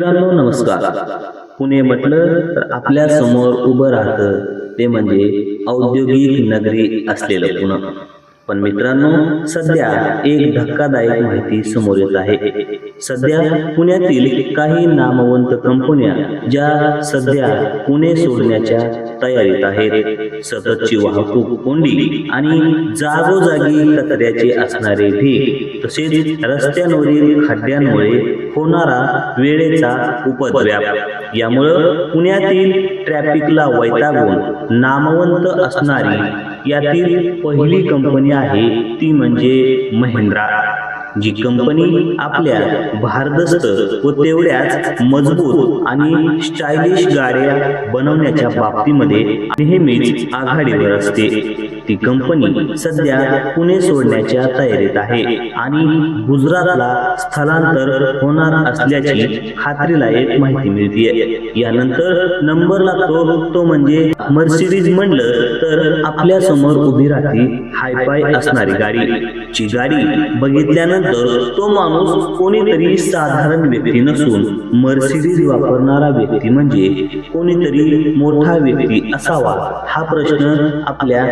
मित्रांनो नमस्कार. पुणे म्हटलं तर आपल्यासमोर उभं राहतं ते म्हणजे औद्योगिक नगरी असलेलं पुणे. पण मित्रांनो सध्या एक धक्कादायक माहिती समोर येत आहे. सध्या पुण्यातील काही नामवंत कंपन्या ज्या सध्या पुणे सोडण्याच्या तयारीत आहेत सततची वाहतूक कोंडी आणि जागोजागी कचऱ्याचे असणारे ढीग तसेच रस्त्यांवरील खड्ड्यांमुळे होणारा वेळेचा उपद्व्याप यामुळं पुण्यातील ट्रॅफिकला वैतागून नामवंत असणारी यातील पहिली कंपनी आहे ती म्हणजे महिंद्रा. जी कंपनी आपल्या भारदस्त व तेवढ्याच मजबूत आणि स्टायलिश गाड्या बनवण्याच्या बाबतीमध्ये नेहमीच आघाडीवर असते. ती कंपनी सध्या पुणे सोडण्याच्या तयारीत आहे. आणि गुजरातला स्थलांतर होणार असल्याची खात्रीलायक माहिती मिळते यानंतर नंबर लागतो तो म्हणजे मर्सिडीज म्हणलं तर आपल्यासमोर उभी राहते हायफाय असणारी गाडी. ची गाडी बघितल्यानंतर तो माणूस कोणीतरी साधारण व्यक्ती नसून मर्सिडीज वापरणारा व्यक्ती म्हणजे कोणीतरी मोठा व्यक्ती असावा. हा प्रश्न आपल्या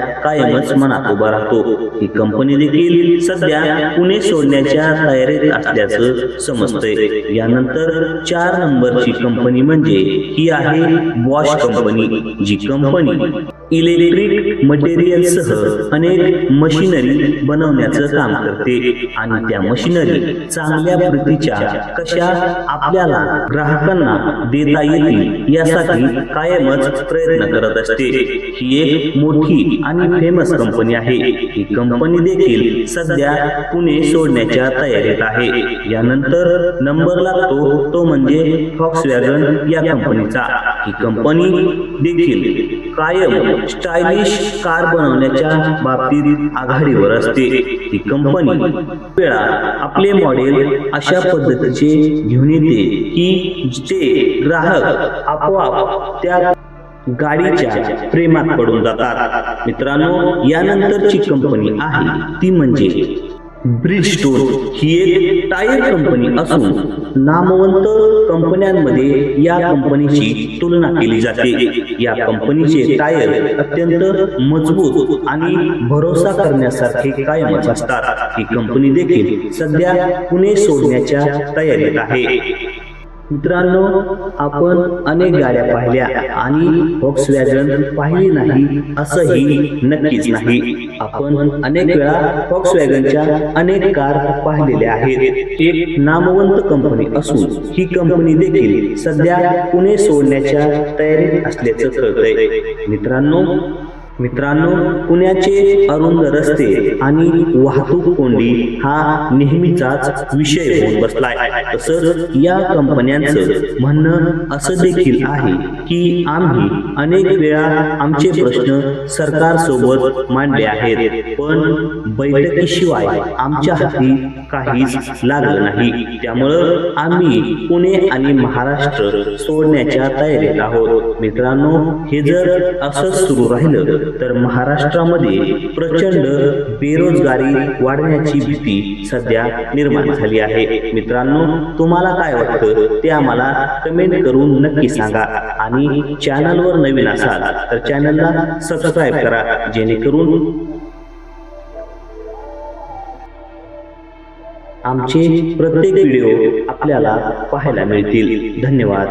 कायमच मनात उभा राहतो. ही कंपनी देखील सध्या पुणे सोडण्याच्या तयारीत असल्याचं समजतंय. यानंतर चार नंबरची कंपनी म्हणजे ही आहे बॉश कंपनी जी कंपनी इलेक्ट्रिक मटेरियलसह अनेक मशिनरी बनवण्याचं काम करते आणि त्या मशिनरी चांगल्या प्रतीच्या कशा आपल्याला ग्राहकांना देता येतील यासाठी कायमच प्रयत्न करत असते. ही एक मोठी आणि फेमस कंपनी आहे. ही कंपनी देखील सध्या पुणे सोडण्याच्या तयारीत आहे. यानंतर नंबर लागतो तो म्हणजे फॉक्स वॅगन या कंपनीचा. ही कंपनी देखील कायम स्टायलिश कार बनवण्याच्या बाबतीत आघाडीवर असते. ही कंपनी वेळा आपले मॉडेल अशा पद्धतीचे घेऊन येते की ते ग्राहक आपोआप त्या गाडीच्या प्रेमात पडून जातात. मित्रांनो यानंतरची कंपनी आहे ती म्हणजे ब्रिजस्टोन ही एक टायर कंपनी असून नामवंत कंपन्यांमध्ये या कंपनीची तुलना केली जाते. या कंपनीचे टायर अत्यंत मजबूत आणि भरोसा करण्यासारखे कायमच असतात. ही कंपनी देखील सध्या पुणे सोडण्याच्या तयारीत आहे. मित्रांनो आपण अनेक गाड्या पाहिल्या आणि फॉक्स वॅगन पाहिली नाही असंही नक्कीच नाही. आपण अनेक वेळा फॉक्स वॅगनच्या अनेक कार पाहिलेल्या आहेत. एक नामवंत कंपनी असून ही कंपनी देखील सध्या पुणे सोडण्याच्या तयारीत असल्याचं कळतंय. मित्रांनो मित्रांनो पुण्याचे अरुंद रस्ते आणि वाहतूक कोंडी हा नेहमीचाच विषय होऊन बसलाय. तसंच या कंपन्यांचं म्हणणं असं देखील आहे की आम्ही अनेक वेळा आमचे प्रश्न सरकारसोबत मांडले आहेत पण बैठकीशिवाय आमच्या हाती काहीच लागलं नाही. त्यामुळं आम्ही पुणे आणि महाराष्ट्र सोडण्याच्या तयारीत आहोत. मित्रांनो हे जर असंच सुरू राहिलं तर महाराष्ट्रामध्ये प्रचंड बेरोजगारी वाढण्याची भीती सध्या निर्माण झाली आहे. मित्रांनो तुम्हाला काय वाटतं ते आम्हाला कमेंट करून नक्की सांगा आणि चॅनलवर नवीन असाल तर चॅनलला सबस्क्राईब करा जेणेकरून आमचे प्रत्येक व्हिडिओ आपल्याला पाहायला मिळतील. धन्यवाद.